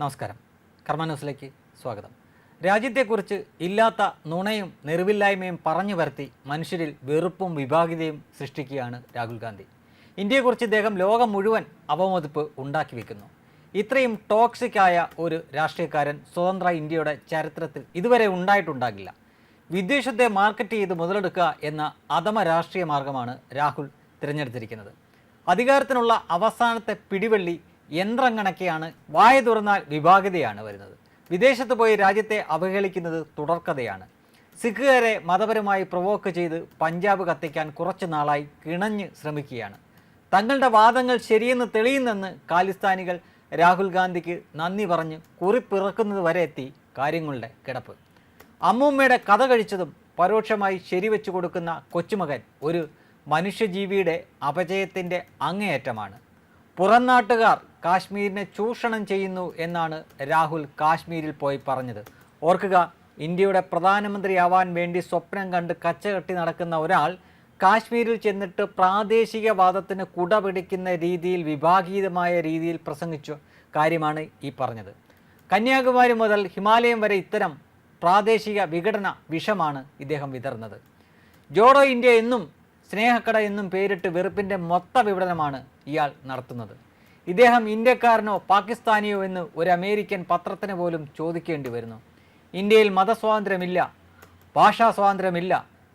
നമസ്കാരം. കർമ്മ ന്യൂസിലേക്ക് സ്വാഗതം. രാജ്യത്തെക്കുറിച്ച് ഇല്ലാത്ത നുണയും നെറിവില്ലായ്മയും പറഞ്ഞു വരുത്തി മനുഷ്യരിൽ വെറുപ്പും വിഭാഗിതയും സൃഷ്ടിക്കുകയാണ് രാഹുൽ ഗാന്ധി. ഇന്ത്യയെക്കുറിച്ച് ഇദ്ദേഹം ലോകം മുഴുവൻ അവമതിപ്പ് ഉണ്ടാക്കി വെക്കുന്നു. ഇത്രയും ടോക്സിക് ആയ ഒരു രാഷ്ട്രീയക്കാരൻ സ്വതന്ത്ര ഇന്ത്യയുടെ ചരിത്രത്തിൽ ഇതുവരെ ഉണ്ടായിട്ടുണ്ടാകില്ല. വിദ്വേഷത്തെ മാർക്കറ്റ് ചെയ്ത് മുതലെടുക്കുക എന്ന അധമ രാഷ്ട്രീയ മാർഗമാണ് രാഹുൽ തിരഞ്ഞെടുത്തിരിക്കുന്നത്. അധികാരത്തിനുള്ള അവസാനത്തെ പിടിവള്ളി യന്ത്രം കണക്കെയാണ് വായ തുറന്നാൽ വിഭാഗതയാണ് വരുന്നത്. വിദേശത്ത് പോയി രാജ്യത്തെ അവഹേളിക്കുന്നത് തുടർക്കഥയാണ്. സിഖുകാരെ മതപരമായി പ്രൊവോക്ക് ചെയ്ത് പഞ്ചാബ് കത്തിക്കാൻ കുറച്ചു നാളായി കിണഞ്ഞ് ശ്രമിക്കുകയാണ്. തങ്ങളുടെ വാദങ്ങൾ ശരിയെന്ന് തെളിയുന്നെന്ന് ഖാലിസ്ഥാനികൾ രാഹുൽ ഗാന്ധിക്ക് നന്ദി പറഞ്ഞ് കുറിപ്പിറക്കുന്നത് വരെ എത്തി കാര്യങ്ങളുടെ കിടപ്പ്. അമ്മൂമ്മയുടെ കഥ കഴിച്ചതും പരോക്ഷമായി ശരിവെച്ചു കൊടുക്കുന്ന കൊച്ചുമകൻ ഒരു മനുഷ്യജീവിയുടെ അപജയത്തിന്റെ അങ്ങേയറ്റമാണ്. പുറംനാട്ടുകാർ കാശ്മീരിനെ ചൂഷണം ചെയ്യുന്നു എന്നാണ് രാഹുൽ കാശ്മീരിൽ പോയി പറഞ്ഞത്. ഓർക്കുക ഇന്ത്യയുടെ പ്രധാനമന്ത്രിയാവാൻ വേണ്ടി സ്വപ്നം കണ്ട് കച്ചകെട്ടി നടക്കുന്ന ഒരാൾ കാശ്മീരിൽ ചെന്നിട്ട് പ്രാദേശികവാദത്തിന് കുട പിടിക്കുന്ന രീതിയിൽ വിഭാഗീയമായ രീതിയിൽ പ്രസംഗിച്ചു കാര്യമാണ് ഈ പറഞ്ഞത്. കന്യാകുമാരി മുതൽ ഹിമാലയം വരെ ഇത്തരം പ്രാദേശിക വിഘടന വിഷമാണ് ഇദ്ദേഹം വിതർന്നത് ജോഡോ ഇന്ത്യ എന്നും സ്നേഹക്കട എന്നും പേരിട്ട് വെറുപ്പിന്റെ മൊത്ത വിപണനമാണ് ഇയാൾ നടത്തുന്നത്. ഇദ്ദേഹം ഇന്ത്യക്കാരനോ പാകിസ്ഥാനിയോ എന്ന് ഒരു അമേരിക്കൻ പത്രത്തിന് പോലും ചോദിക്കേണ്ടി വരുന്നു. ഇന്ത്യയിൽ മതസ്വാതന്ത്ര്യമില്ല ഭാഷാ സ്വാതന്ത്ര്യമില്ല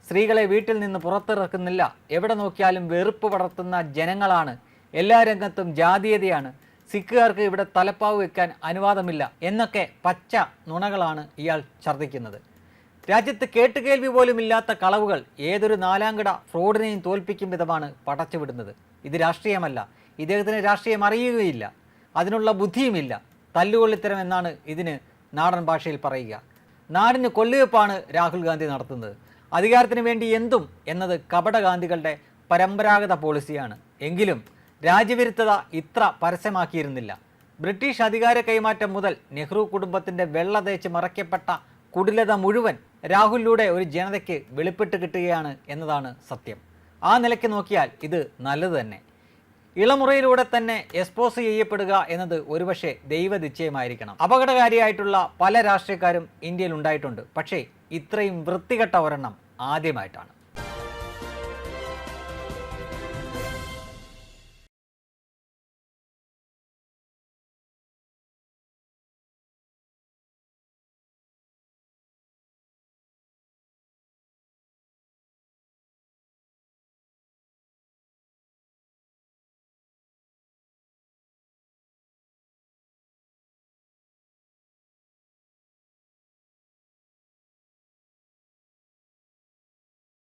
സ്ത്രീകളെ വീട്ടിൽ നിന്ന് പുറത്തിറക്കുന്നില്ല എവിടെ നോക്കിയാലും വെറുപ്പ് പടർത്തുന്ന ജനങ്ങളാണ് എല്ലാ രംഗത്തും ജാതീയതയാണ് സിഖുകാർക്ക് ഇവിടെ തലപ്പാവ് വെക്കാൻ അനുവാദമില്ല എന്നൊക്കെ പച്ച നുണകളാണ് ഇയാൾ ഛർദ്ദിക്കുന്നത്. രാജ്യത്ത് കേട്ടുകേൾവി പോലും ഇല്ലാത്ത കളവുകൾ ഏതൊരു നാലാംകിട ഫ്രോഡിനെയും തോൽപ്പിക്കും വിധമാണ് പടച്ചുവിടുന്നത്. ഇത് രാഷ്ട്രീയമല്ല ഇദ്ദേഹത്തിന് രാഷ്ട്രീയം അറിയുകയില്ല. അതിനുള്ള ബുദ്ധിയുമില്ല. തല്ലുകൊള്ളിത്തരം എന്നാണ് ഇതിന് നാടൻ ഭാഷയിൽ പറയുക. നാടിന് കൊല്ലുവെപ്പാണ് രാഹുൽ ഗാന്ധി നടത്തുന്നത്. അധികാരത്തിന് വേണ്ടി എന്തും എന്നത് കപടഗാന്ധികളുടെ പരമ്പരാഗത പോളിസിയാണ്. എങ്കിലും രാജ്യവിരുദ്ധത ഇത്ര പരസ്യമാക്കിയിരുന്നില്ല. ബ്രിട്ടീഷ് അധികാര കൈമാറ്റം മുതൽ നെഹ്റു കുടുംബത്തിന്റെ വെള്ള തേച്ച് മറയ്ക്കപ്പെട്ട കുടിലത മുഴുവൻ രാഹുലിലൂടെ ഒരു ജനതയ്ക്ക് വെളിപ്പെട്ട് കിട്ടുകയാണ് എന്നതാണ് സത്യം. ആ നിലയ്ക്ക് നോക്കിയാൽ ഇത് നല്ലത് തന്നെ. ഇളമുറയിലൂടെ തന്നെ എക്സ്പോസ് ചെയ്യപ്പെടുക എന്നത് ഒരുപക്ഷെ ദൈവനിശ്ചയമായിരിക്കണം. അപകടകാരിയായിട്ടുള്ള പല രാഷ്ട്രീയക്കാരും ഇന്ത്യയിൽ ഉണ്ടായിട്ടുണ്ട്. പക്ഷേ ഇത്രയും വൃത്തികെട്ട ഒരെണ്ണം ആദ്യമായിട്ടാണ്.